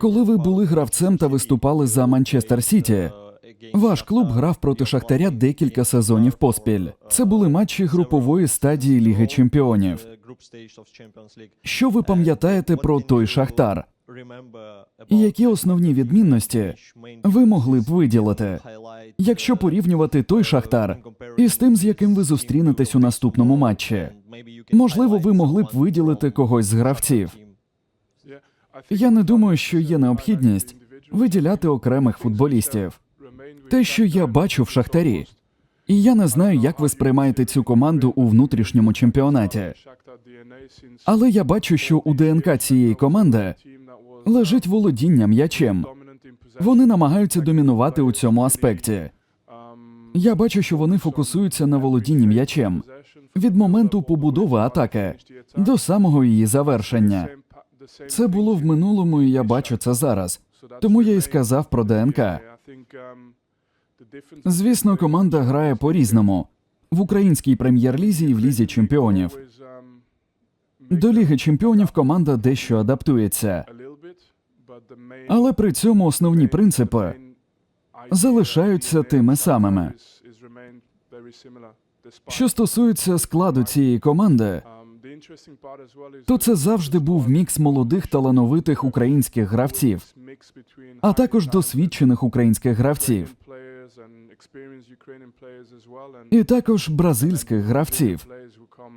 Коли ви були гравцем та виступали за Манчестер Сіті, ваш клуб грав проти Шахтаря декілька сезонів поспіль. Це були матчі групової стадії Ліги Чемпіонів. Що ви пам'ятаєте про той Шахтар? І які основні відмінності ви могли б виділити, якщо порівнювати той Шахтар із тим, з яким ви зустрінетесь у наступному матчі? Можливо, ви могли б виділити когось з гравців. Я не думаю, що є необхідність виділяти окремих футболістів. Те, що я бачу в Шахтарі, і я не знаю, як ви сприймаєте цю команду у внутрішньому чемпіонаті. Але я бачу, що у ДНК цієї команди лежить володіння м'ячем. Вони намагаються домінувати у цьому аспекті. Я бачу, що вони фокусуються на володінні м'ячем від моменту побудови атаки до самого її завершення. Це було в минулому, і я бачу це зараз. Тому я і сказав про ДНК. Звісно, команда грає по-різному в українській прем'єр-лізі і в лізі чемпіонів. До ліги чемпіонів команда дещо адаптується, але при цьому основні принципи залишаються тими самими. Що стосується складу цієї команди, то це завжди був мікс молодих талановитих українських гравців, а також досвідчених українських гравців, і також бразильських гравців,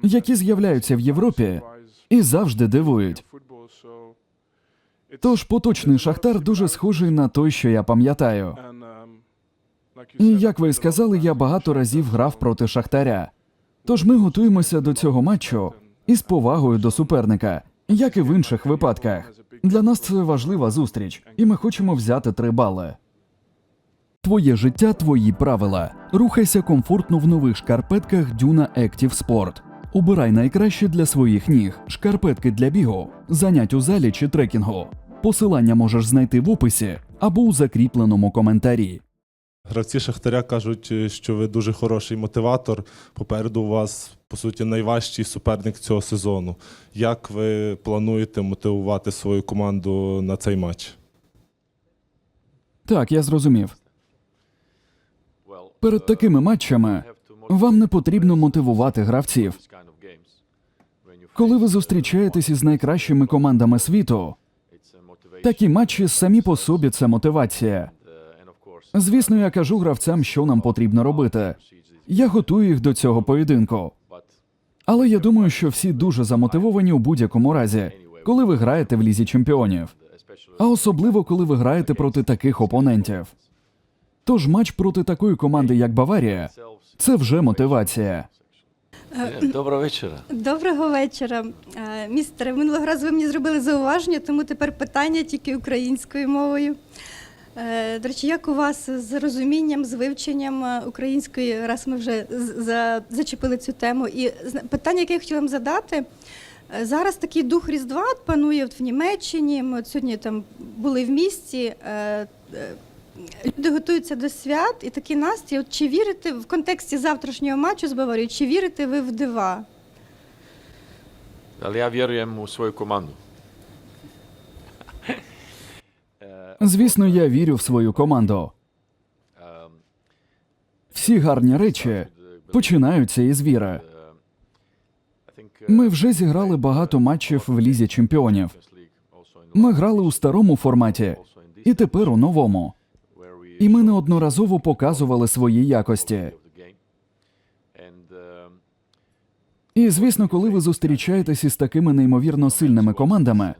які з'являються в Європі і завжди дивують. Тож поточний шахтар дуже схожий на той, що я пам'ятаю. І як ви сказали, я багато разів грав проти шахтаря. Тож ми готуємося до цього матчу із повагою до суперника, як і в інших випадках. Для нас це важлива зустріч, і ми хочемо взяти три бали. Твоє життя, твої правила. Рухайся комфортно в нових шкарпетках Дюна Active Sport. Обирай найкраще для своїх ніг, шкарпетки для бігу, занять у залі чи трекінгу. Посилання можеш знайти в описі або у закріпленому коментарі. Гравці Шахтаря кажуть, е, що ви дуже хороший мотиватор. Попереду у вас, по суті, найважчий суперник цього сезону. Як ви плануєте мотивувати свою команду на цей матч? Так, я зрозумів. Перед такими матчами вам не потрібно мотивувати гравців. Коли ви зустрічаєтесь із найкращими командами світу, такі матчі самі по собі це мотивація. Звісно, я кажу гравцям, що нам потрібно робити. Я готую їх до цього поєдинку. Але я думаю, що всі дуже замотивовані у будь-якому разі, коли ви граєте в лізі чемпіонів, а особливо коли ви граєте проти таких опонентів. Тож матч проти такої команди, як Баварія, це вже мотивація. Доброго вечора. Доброго вечора. Е, Містере, минулого разу ви мені зробили зауваження, тому тепер питання тільки українською мовою. Е, До речі, як у вас з розумінням, з вивченням е, української, раз ми вже зачепили цю тему? І питання, яке я хотіла вам задати. Е, Зараз такий дух Різдва панує в Німеччині. Ми от сьогодні там були в місті. Люди готуються до свят і такий настрій. От чи вірите в контексті завтрашнього матчу з Баварією, чи вірите ви в дива? Ali ja vjerujem u svoju komandu. Звісно, я вірю в свою команду. Всі гарні речі починаються із віри. Ми вже зіграли багато матчів в лізі чемпіонів. Ми грали у старому форматі і тепер у новому. І ми неодноразово показували свої якості. І звісно, коли ви зустрічаєтесь із такими неймовірно сильними командами,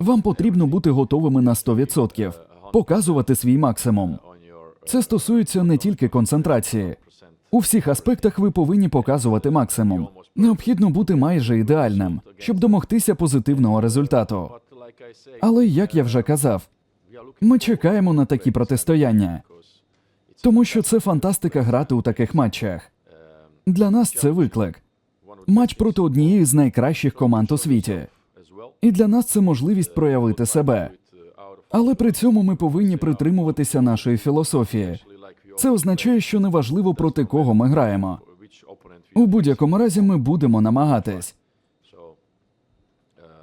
вам потрібно бути готовими на 100%, показувати свій максимум. Це стосується не тільки концентрації. У всіх аспектах ви повинні показувати максимум. Необхідно бути майже ідеальним, щоб домогтися позитивного результату. Але як я вже казав, ми чекаємо на такі протистояння, тому що це фантастика грати у таких матчах. Для нас це виклик. Матч проти однієї з найкращих команд у світі. І для нас це можливість проявити себе. Але при цьому ми повинні притримуватися нашої філософії. Це означає, що неважливо проти кого ми граємо. У будь-якому разі ми будемо намагатись.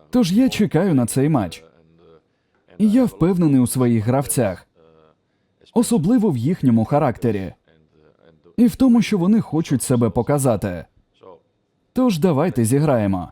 Тож я чекаю на цей матч. І я впевнений у своїх гравцях, особливо в їхньому характері, і в тому, що вони хочуть себе показати. Тож давайте зіграємо.